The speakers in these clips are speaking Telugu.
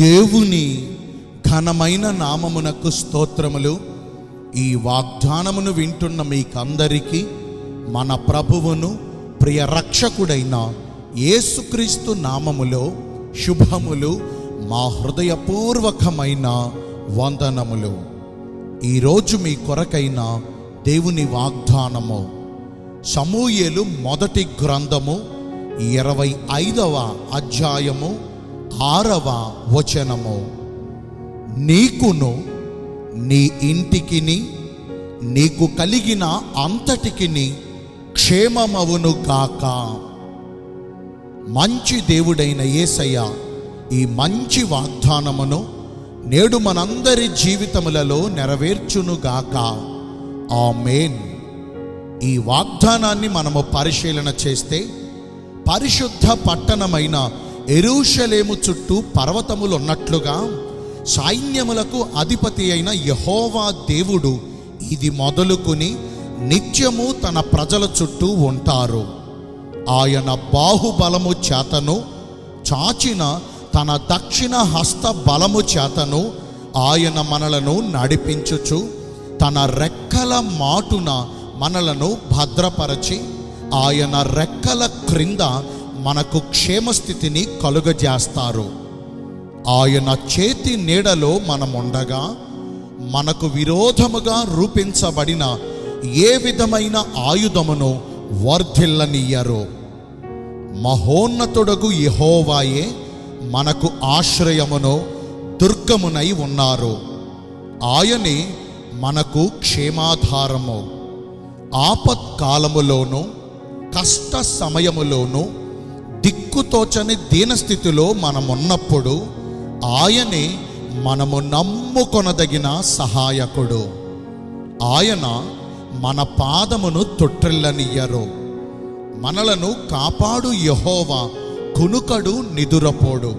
దేవుని ఘనమైన నామమునకు స్తోత్రములు. ఈ వాగ్దానమును వింటున్న మీకందరికీ మన ప్రభువును ప్రియ రక్షకుడైన యేసుక్రీస్తు నామములో శుభములు మా హృదయపూర్వకమైన వందనములు. ఈరోజు మీ కొరకైన దేవుని వాగ్దానము. సమూయేలు మొదటి గ్రంథము ఇరవై ఐదవ అధ్యాయము ఆరవ వచనము. నీకును నీ ఇంటికిని నీకు కలిగిన అంతటికిని క్షేమమవును గాక. మంచి దేవుడైన ఏసయ్య ఈ మంచి వాగ్దానమును నేడు మనందరి జీవితములలో నెరవేర్చునుగాక మేన్ ఈ వాగ్దానాన్ని మనము పరిశీలన చేస్తే పరిశుద్ధ పట్టణమైన ఎరూషలేము చుట్టూ పర్వతములు ఉన్నట్లుగా సైన్యములకు అధిపతి అయిన యహోవా దేవుడు ఇది మొదలుకొని నిత్యము తన ప్రజల చుట్టూ ఉంటారు. ఆయన బాహుబలము చేతను చాచిన తన దక్షిణ హస్త బలము చేతను ఆయన మనలను నడిపించుచు తన రెక్కల మాటున మనలను భద్రపరచి ఆయన రెక్కల క్రింద మనకు క్షేమస్థితిని కలుగజేస్తారు. ఆయన చేతి నీడలో మనముండగా మనకు విరోధముగా రూపించబడిన ఏ విధమైన ఆయుధమును వర్ధిల్లనియ్యరు మహోన్నతుడగు యహోవాయే మనకు ఆశ్రయమును దుర్గమునై ఉన్నారు. ఆయనే మనకు క్షేమాధారము. ఆపత్కాలములోను కష్ట సమయములోనూ దిక్కుతోచని దీనస్థితిలో మనమున్నప్పుడు ఆయనే మనము నమ్ముకొనదగిన సహాయకుడు. ఆయన మన పాదమును తొట్టిల్లనియ్యరు. మనలను కాపాడు యహోవా కునుకడు నిదురపోడు.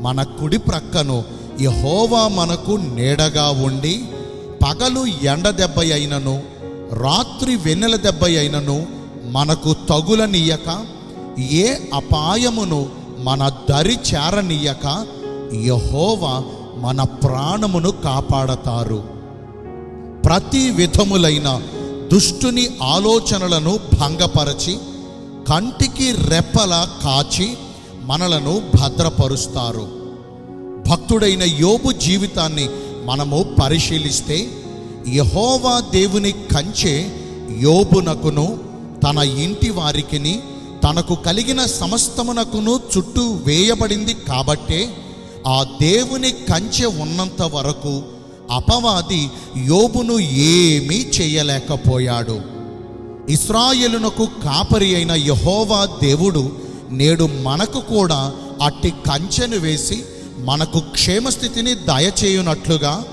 మన కుడి ప్రక్కను యహోవా మనకు నీడగా ఉండి పగలు ఎండ దెబ్బ అయినను రాత్రి వెన్నెల దెబ్బ అయినను మనకు తగులనియక ఏ అపాయమును మన దరి చేరనీయక యహోవా మన ప్రాణమును కాపాడతారు. ప్రతి విధములైన దుష్టుని ఆలోచనలను భంగపరచి కంటికి రెప్పల కాచి మనలను భద్రపరుస్తారు. భక్తుడైన యోబు జీవితాన్ని మనము పరిశీలిస్తే యహోవా దేవుని కంచె యోబునకును తన ఇంటి వారికిని తనకు కలిగిన సమస్తమునకును చుట్టూ వేయబడింది కాబట్టే ఆ దేవుని కంచె ఉన్నంత వరకు అపవాది యోబును ఏమీ చేయలేకపోయాడు. ఇస్రాయేలునకు కాపరి అయిన యహోవా దేవుడు నేడు మనకు కూడా అట్టి కంచెను వేసి మనకు క్షేమస్థితిని దయచేయునట్లుగా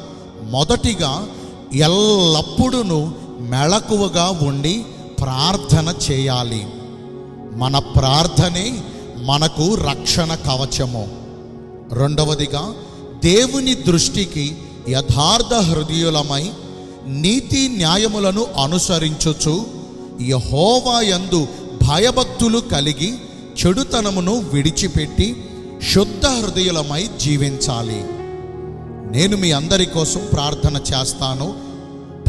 మొదటిగా ఎల్లప్పుడూ మెళకువగా ఉండి ప్రార్థన చేయాలి. మన ప్రార్థనే మనకు రక్షణ కవచము. రెండవదిగా దేవుని దృష్టికి యథార్థ హృదయులమై నీతి న్యాయములను అనుసరించుచు యహోవాయందు భయభక్తులు కలిగి చెడుతనమును విడిచిపెట్టి శుద్ధ హృదయులమై జీవించాలి. నేను మీ అందరి కోసం ప్రార్థన చేస్తాను.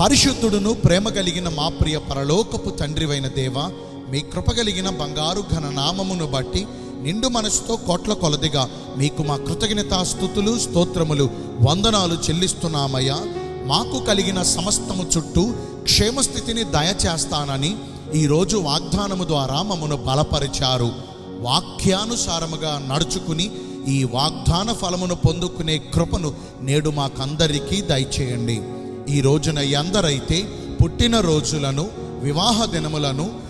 పరిశుద్ధుడును ప్రేమ కలిగిన మా ప్రియ పరలోకపు తండ్రివైన దేవ మీ కృప కలిగిన బంగారు ఘన నామమును బట్టి నిండు మనసుతో కోట్ల కొలదిగా మీకు మా కృతజ్ఞతాస్థుతులు స్తోత్రములు వందనాలు చెల్లిస్తున్నామయ్యా. మాకు కలిగిన సమస్తము చుట్టూ క్షేమస్థితిని దయచేస్తానని ఈరోజు వాగ్దానము ద్వారా మమ్మను బలపరిచారు. వాక్యానుసారముగా నడుచుకుని ఈ వాగ్దాన ఫలమును పొందుకునే కృపను నేడు మాకందరికీ దయచేయండి. ఈ రోజున ఎందరైతే పుట్టిన రోజులను వివాహ దినములను